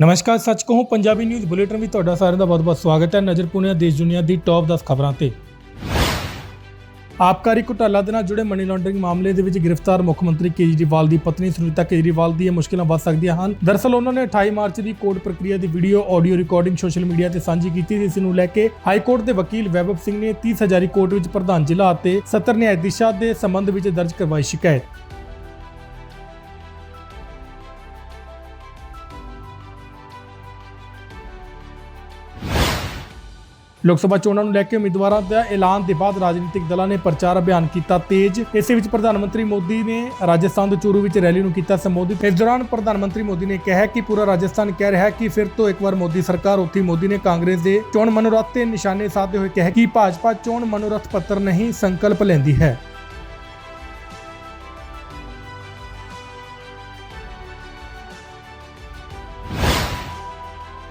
ਨਮਸਕਾਰ, ਸੱਚ ਕਹੂੰ, ਪੰਜਾਬੀ ਨਿਊਜ਼ ਬੁਲੇਟਿਨ ਵਿੱਚ ਤੁਹਾਡਾ ਸਾਰਿਆਂ ਦਾ ਬਹੁਤ-ਬਹੁਤ ਸਵਾਗਤ ਹੈ। ਨਜ਼ਰ ਪੁਣੇ ਦੇਸ਼ ਦੁਨੀਆ ਦੀ ਟੌਪ 10 ਖਬਰਾਂ ਤੇ। ਆਬਕਾਰੀ ਘੁਟਾਲਾ ਦੇ ਨਾਲ ਜੁੜੇ ਮਨੀ ਲਾਂਡਰਿੰਗ ਮਾਮਲੇ ਦੇ ਵਿੱਚ ਗ੍ਰਿਫਤਾਰ ਮੁੱਖ ਮੰਤਰੀ ਕੇਜਰੀਵਾਲ ਦੀ ਪਤਨੀ ਸੁਨੀਤਾ ਕੇਜਰੀਵਾਲ ਦੀ ਇਹ ਮੁਸ਼ਕਲਾਂ ਵੱਧ ਸਕਦੀਆਂ ਹਨ। ਦਰਅਸਲ, ਉਹਨਾਂ ਨੇ 28 ਮਾਰਚ ਦੀ ਕੋਰਟ ਪ੍ਰਕਿਰਿਆ ਦੀ video audio recording social media ਤੇ ਸਾਂਝੀ ਕੀਤੀ ਸੀ। ਇਸ ਨੂੰ ਲੈ ਕੇ ਹਾਈ ਕੋਰਟ ਦੇ ਵਕੀਲ ਵੈਭਵ ਸਿੰਘ ਨੇ 30 ਹਜ਼ਾਰੀ ਕੋਰਟ ਵਿੱਚ ਪ੍ਰਧਾਨ ਜ਼ਿਲ੍ਹਾ ਅਤੇ ਸੱਤਰ ਨਿਆਇਧੀਸ਼ਾਂ ਦੇ ਸੰਬੰਧ ਵਿੱਚ ਦਰਜ ਕਰਵਾਈ ਸ਼ਿਕਾਇਤ। ਲੋਕ ਸਭਾ ਚੋਣਾਂ ਨੂੰ ਲੈ ਕੇ ਉਮੀਦਵਾਰਾਂ ਦਾ ਐਲਾਨ ਦੇ ਬਾਅਦ ਰਾਜਨੀਤਿਕ ਦਲਾਂ ਨੇ ਪ੍ਰਚਾਰ ਅਭਿਆਨ ਕੀਤਾ ਤੇਜ਼। ਇਸੇ ਵਿੱਚ ਪ੍ਰਧਾਨ ਮੰਤਰੀ ਮੋਦੀ ਨੇ ਰਾਜਸਥਾਨ ਦੇ ਚੂਰੂ ਵਿੱਚ ਰੈਲੀ ਨੂੰ ਕੀਤਾ ਸੰਬੋਧਿਤ। ਇਸ ਦੌਰਾਨ ਪ੍ਰਧਾਨ ਮੰਤਰੀ ਮੋਦੀ ਨੇ ਕਿਹਾ ਕਿ ਪੂਰਾ ਰਾਜਸਥਾਨ ਕਹਿ ਰਿਹਾ ਹੈ ਕਿ ਫਿਰ ਤੋਂ ਇੱਕ ਵਾਰ ਮੋਦੀ ਸਰਕਾਰ, ਉੱਥੇ ਮੋਦੀ ਨੇ ਕਾਂਗਰਸ ਦੇ ਚੋਣ ਮਨੋਰਥ ਤੇ ਨਿਸ਼ਾਨੇ ਸਾਧਦੇ ਹੋਏ ਕਿਹਾ ਕਿ ਭਾਜਪਾ ਚੋਣ ਮਨੋਰਥ ਪੱਤਰ ਨਹੀਂ ਸੰਕਲਪ ਲੈਂਦੀ ਹੈ।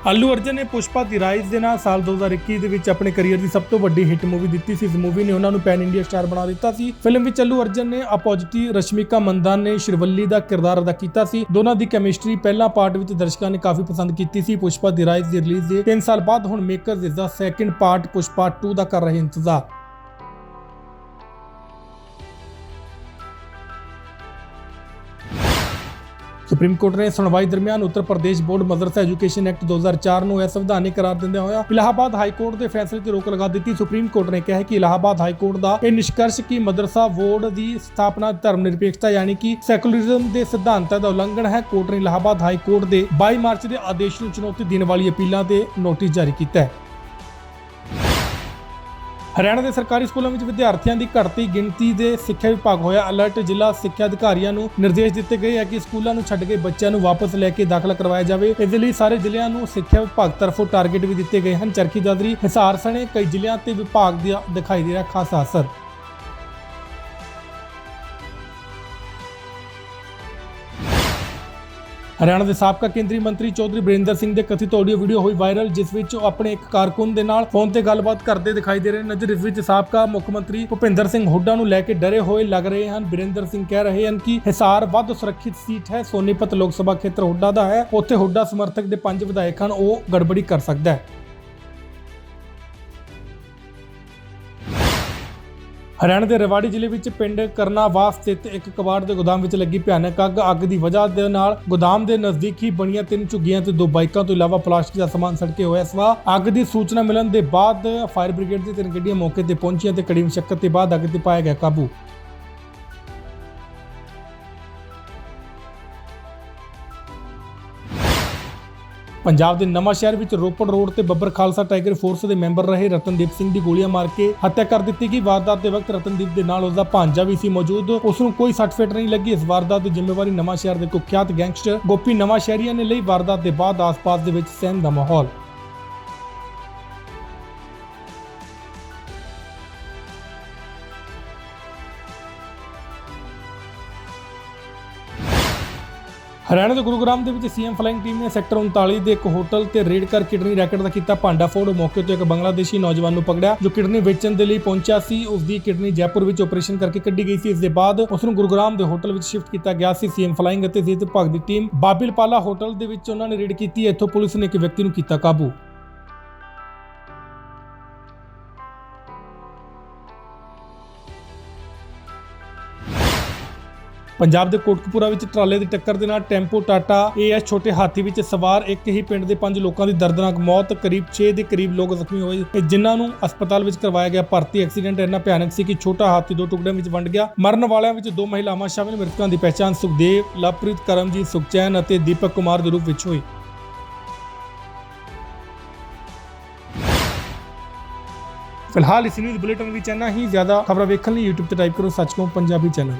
ਅੱਲੂ ਅਰਜਨ ਨੇ ਪੁਸ਼ਪਾ ਦੀ ਰਾਈਜ਼ ਦੇ ਨਾਲ ਸਾਲ 2021 ਦੇ ਵਿੱਚ ਆਪਣੇ ਕੈਰੀਅਰ ਦੀ ਸਭ ਤੋਂ ਵੱਡੀ ਹਿੱਟ ਮੂਵੀ ਦਿੱਤੀ ਸੀ। ਇਸ ਮੂਵੀ ਨੇ ਉਹਨਾਂ ਨੂੰ ਪੈਨ ਇੰਡੀਆ ਸਟਾਰ ਬਣਾ ਦਿੱਤਾ ਸੀ। ਫਿਲਮ ਵਿੱਚ ਅੱਲੂ ਅਰਜਨ ਨੇ ਆਪੋਜਿਟੀ ਰਸ਼ਮਿਕਾ ਮੰਦਾਨ ਨੇ, ਸ਼ਿਰਵੱਲੀ ਦਾ ਕਿਰਦਾਰ ਅਦਾ ਕੀਤਾ ਸੀ। ਦੋਨਾਂ ਦੀ ਕੈਮਿਸਟਰੀ ਪਹਿਲਾ ਪਾਰਟ ਵਿੱਚ ਦਰਸ਼ਕਾਂ ਨੇ ਕਾਫੀ ਪਸੰਦ ਕੀਤੀ ਸੀ। ਪੁਸ਼ਪਾ ਦੀ ਰਾਈਜ਼ ਦੀ ਰਿਲੀਜ਼ ਦੇ 3 ਸਾਲ ਬਾਅਦ ਹੁਣ ਮੇਕਰਸ ਇਸ ਦਾ ਸੈਕਿੰਡ ਪਾਰਟ ਪੁਸ਼ਪਾ 2 ਦਾ ਕਰ ਰਹੇ ਇੰਤਜ਼ਾਰ। ਸੁਪਰੀਮ ਕੋਰਟ ਨੇ ਸੁਣਵਾਈ ਦਰਮਿਆਨ Uttar Pradesh board ਮਦਰਸਾ education act 2004 ਨੂੰ ਅਸੰਵਿਧਾਨਿਕ ਕਰਾਰ ਦਿੰਦਿਆਂ ਹੋਇਆ ਇਲਾਹਾਬਾਦ ਹਾਈ ਕੋਰਟ ਦੇ ਫੈਸਲੇ ਤੇ ਰੋਕ ਲਗਾ ਦਿੱਤੀ। ਸੁਪਰੀਮ ਕੋਰਟ ਨੇ ਕਿਹਾ ਕਿ ਇਲਾਹਾਬਾਦ ਹਾਈ ਕੋਰਟ ਦਾ ਇਹ ਨਿਸ਼ਕਰਸ਼ ਕਿ ਮਦਰਸਾ ਬੋਰਡ ਦੀ ਸਥਾਪਨਾ ਧਰਮ ਨਿਰਪੇਖਤਾ ਯਾਨੀ ਕਿ ਸੈਕੂਲਰਿਜ਼ਮ ਦੇ ਸਿਧਾਂਤਾਂ ਦਾ ਉਲੰਘਣ ਹੈ। ਕੋਰਟ ਨੇ ਇਲਾਹਾਬਾਦ ਹਾਈ ਕੋਰਟ ਦੇ 22 ਮਾਰਚ ਦੇ ਆਦੇਸ਼ ਨੂੰ ਚੁਣੌਤੀ ਦੇਣ ਵਾਲੀ ਅਪੀਲਾਂ ਤੇ ਨੋਟਿਸ ਜਾਰੀ ਕੀਤਾ ਹੈ। ਹਰਿਆਣਾ ਦੇ ਸਰਕਾਰੀ ਸਕੂਲਾਂ ਵਿੱਚ ਵਿਦਿਆਰਥੀਆਂ ਦੀ ਘਟਦੀ ਗਿਣਤੀ ਦੇ ਸਿੱਖਿਆ ਵਿਭਾਗ ਹੋਇਆ ਅਲਰਟ। ਜ਼ਿਲ੍ਹਾ ਸਿੱਖਿਆ ਅਧਿਕਾਰੀਆਂ ਨੂੰ ਨਿਰਦੇਸ਼ ਦਿੱਤੇ ਗਏ ਹੈ ਕਿ ਸਕੂਲਾਂ ਨੂੰ ਛੱਡ ਕੇ ਬੱਚਿਆਂ ਨੂੰ ਵਾਪਸ ਲੈ ਕੇ ਦਾਖਲਾ ਕਰਵਾਇਆ ਜਾਵੇ। ਇਸ ਦੇ ਲਈ ਸਾਰੇ ਜ਼ਿਲ੍ਹਿਆਂ ਨੂੰ ਸਿੱਖਿਆ ਵਿਭਾਗ ਤਰਫੋਂ ਟਾਰਗੇਟ ਵੀ ਦਿੱਤੇ ਗਏ ਹਨ। ਚਰਖੀ ਦਾਦਰੀ, ਹਿਸਾਰ ਸਣੇ ਕਈ ਜ਼ਿਲ੍ਹਿਆਂ ਤੇ ਵਿਭਾਗ ਦਾ ਦਿਖਾਈ ਦੇ ਰਿਹਾ ਖਾਸਾ ਅਸਰ। ਹਰਿਆਣਾ ਦੇ ਸਾਬਕਾ ਕੇਂਦਰੀ ਮੰਤਰੀ ਚੌਧਰੀ ਬਰਿੰਦਰ ਸਿੰਘ ਦੇ ਕਥਿਤ ਆਡੀਓ ਵੀਡੀਓ ਹੋਈ ਵਾਇਰਲ ਜਿਸ ਵਿੱਚ ਉਹ ਆਪਣੇ ਇੱਕ ਕਾਰਕੁਨ ਦੇ ਨਾਲ ਫੋਨ ਤੇ ਗੱਲਬਾਤ ਕਰਦੇ ਦਿਖਾਈ ਦੇ ਰਹੇ ਨੇ। ਨਜ਼ਰ ਇਸ ਵਿੱਚ ਸਾਬਕਾ ਮੁੱਖ ਮੰਤਰੀ ਭੁਪਿੰਦਰ ਸਿੰਘ ਹੁੱਡਾ ਨੂੰ ਲੈ ਕੇ ਡਰੇ ਹੋਏ ਲੱਗ ਰਹੇ ਹਨ। ਬਰਿੰਦਰ ਸਿੰਘ ਕਹਿ ਰਹੇ ਹਨ ਕਿ ਹਿਸਾਰ ਵੱਧ ਸੁਰੱਖਿਅਤ ਸੀਟ ਹੈ। ਸੋਨੀਪਤ ਲੋਕ ਸਭਾ ਖੇਤਰ ਹੁੱਡਾ ਦਾ ਹੈ। ਉੱਥੇ ਹੁੱਡਾ ਸਮਰਥਕ ਦੇ ਪੰਜ ਵਿਧਾਇਕ ਹਨ। ਉਹ ਗੜਬੜੀ ਕਰ ਸਕਦਾ ਹੈ। ਹਰਿਆਣਾ ਦੇ ਰੇਵਾੜੀ ਜ਼ਿਲ੍ਹੇ ਵਿੱਚ ਪਿੰਡ ਕਰਨਾਵਾਸ ਸਥਿਤ ਇੱਕ ਕਬਾੜ ਦੇ ਗੋਦਾਮ ਵਿੱਚ ਲੱਗੀ ਭਿਆਨਕ ਅੱਗ। ਅੱਗ ਦੀ ਵਜ੍ਹਾ ਦੇ ਨਾਲ ਗੋਦਾਮ ਦੇ ਨਜ਼ਦੀਕੀ ਬਣੀਆਂ ਤਿੰਨ ਝੁੱਗੀਆਂ ਤੇ ਦੋ ਬਾਈਕਾਂ ਤੋਂ ਇਲਾਵਾ ਪਲਾਸਟਿਕ ਦਾ ਸਮਾਨ ਸੜ ਕੇ ਹੋਇਆ ਸਵਾ। ਅੱਗ ਦੀ ਸੂਚਨਾ ਮਿਲਣ ਦੇ ਬਾਅਦ ਫਾਇਰ ਬ੍ਰਿਗੇਡ ਦੀ ਤਿੰਨ ਗੱਡੀਆਂ ਮੌਕੇ ਤੇ ਪਹੁੰਚੀਆਂ ਤੇ ਕੜੀ ਮੁਸ਼ੱਕਤ ਦੇ ਬਾਅਦ ਅੱਗ ਤੇ ਪਾਇਆ ਗਿਆ ਕਾਬੂ। ਪੰਜਾਬ ਦੇ ਨਵਾਂ ਸ਼ਹਿਰ ਵਿੱਚ ਰੋਪੜ ਰੋਡ ਤੇ ਬੱਬਰ ਖਾਲਸਾ ਟਾਈਗਰ ਫੋਰਸ ਦੇ ਮੈਂਬਰ ਰਹੇ ਰਤਨਦੀਪ ਸਿੰਘ ਦੀ ਗੋਲੀਆਂ ਮਾਰ ਕੇ ਹੱਤਿਆ ਕਰ ਦਿੱਤੀ ਗਈ। ਵਾਰਦਾਤ ਦੇ ਵਕਤ ਰਤਨਦੀਪ ਦੇ ਨਾਲ ਉਸ ਦਾ ਭਾਂਜਾ ਵੀ ਸੀ ਮੌਜੂਦ। ਉਸ ਨੂੰ ਕੋਈ ਸੱਟ ਫੇਟ ਨਹੀਂ ਲੱਗੀ। ਇਸ ਵਾਰਦਾਤ ਦੀ ਜ਼ਿੰਮੇਵਾਰੀ ਨਵਾਂ ਸ਼ਹਿਰ ਦੇ ਕੁಖ್યાਤ ਗੈਂਗਸਟਰ ਗੋਪੀ ਨਵਾਂ ਸ਼ਹਿਰੀਆ ਨੇ ਲਈ। ਵਾਰਦਾਤ ਦੇ ਬਾਅਦ ਆਸ-ਪਾਸ ਦੇ ਵਿੱਚ ਸਹਿਮ ਦਾ ਮਾਹੌਲ। ਹਰਿਆਣਾ ਦੇ ਗੁਰੂਗ੍ਰਾਮ ਦੇ ਵਿੱਚ ਸੀਐਮ ਫਲਾਈਂਗ ਟੀਮ ਨੇ ਸੈਕਟਰ 39 ਦੇ ਇੱਕ ਹੋਟਲ ਤੇ ਰੇਡ ਕਰ ਕਿਡਨੀ ਰੈਕਟ ਦਾ ਕੀਤਾ ਭਾਂਡਾਫੋੜ ਮੌਕੇ ਤੋਂ ਇੱਕ ਬੰਗਲਾਦੇਸ਼ੀ ਨੌਜਵਾਨ ਨੂੰ ਪਕੜਿਆ, ਜੋ ਕਿਡਨੀ ਵੇਚਣ ਦੇ ਲਈ ਪਹੁੰਚਿਆ ਸੀ। ਉਸ ਦੀ ਕਿਡਨੀ ਜੈਪੁਰ ਵਿੱਚ ਆਪਰੇਸ਼ਨ ਕਰਕੇ ਕੱਢੀ ਗਈ ਸੀ। ਇਸ ਦੇ ਬਾਅਦ ਉਸ ਨੂੰ ਗੁਰੂਗ੍ਰਾਮ ਦੇ ਹੋਟਲ ਵਿੱਚ ਸ਼ਿਫਟ ਕੀਤਾ ਗਿਆ ਸੀ। ਸੀਐਮ ਫਲਾਈਂਗ ਅਤੇ ਸਿਹਤ ਵਿਭਾਗ ਦੀ ਟੀਮ ਬਾਬਿਲਪਾਲਾ ਹੋਟਲ ਦੇ ਵਿੱਚ ਉਹਨਾਂ ਨੇ ਰੇਡ ਕੀਤੀ। ਇੱਥੋਂ ਪੁਲਿਸ ਨੇ ਇੱਕ ਵਿਅਕਤੀ ਨੂੰ ਕੀਤਾ ਕਾਬੂ। ਪੰਜਾਬ ਦੇ ਕੋਟਕਪੂਰਾ ਵਿੱਚ ਟਰਾਲੇ ਦੀ ਟੱਕਰ ਦੇ ਨਾਲ ਟੈਂਪੋ, ਟਾਟਾ ਏਐਸ ਛੋਟੇ ਹਾਥੀ ਵਿੱਚ ਸਵਾਰ ਇੱਕ ਹੀ ਪਿੰਡ ਦੇ ਪੰਜ ਲੋਕਾਂ ਦੀ ਦਰਦਨਾਕ ਮੌਤ, ਕਰੀਬ 6 ਦੇ ਕਰੀਬ ਲੋਕ ਜ਼ਖਮੀ ਹੋਏ ਜਿਨ੍ਹਾਂ ਨੂੰ ਹਸਪਤਾਲ ਵਿੱਚ ਕਰਵਾਇਆ ਗਿਆ ਭਰਤੀ। ਐਕਸੀਡੈਂਟ ਇੰਨਾ ਭਿਆਨਕ ਸੀ ਕਿ ਛੋਟਾ ਹਾਥੀ ਦੋ ਟੁਕੜਿਆਂ ਵਿੱਚ ਵੰਡ ਗਿਆ। ਮਰਨ ਵਾਲਿਆਂ ਵਿੱਚ ਦੋ ਮਹਿਲਾਵਾਂ ਸ਼ਾਮਿਲ, ਮ੍ਰਿਤਕਾਂ ਦੀ ਪਛਾਣ ਸੁਖਦੇਵ, ਲਵਪ੍ਰੀਤ ਕਰਮਜੀਤ ਸੁਖਚੈਨ ਅਤੇ ਦੀਪਕ ਕੁਮਾਰ ਦੇ ਰੂਪ ਵਿੱਚ ਹੋਈ। ਫਿਲਹਾਲ ਇਸ ਨਿਊਜ਼ ਬੁਲੇਟਿਨ ਵਿੱਚ ਇੰਨਾ ਹੀ। ਜ਼ਿਆਦਾ ਖਬਰਾਂ ਵੇਖਣ ਲਈ YouTube ਤੇ ਟਾਈਪ ਕਰੋ ਸੱਚਮੁੱਚ ਪੰਜਾਬੀ ਚੈਨਲ।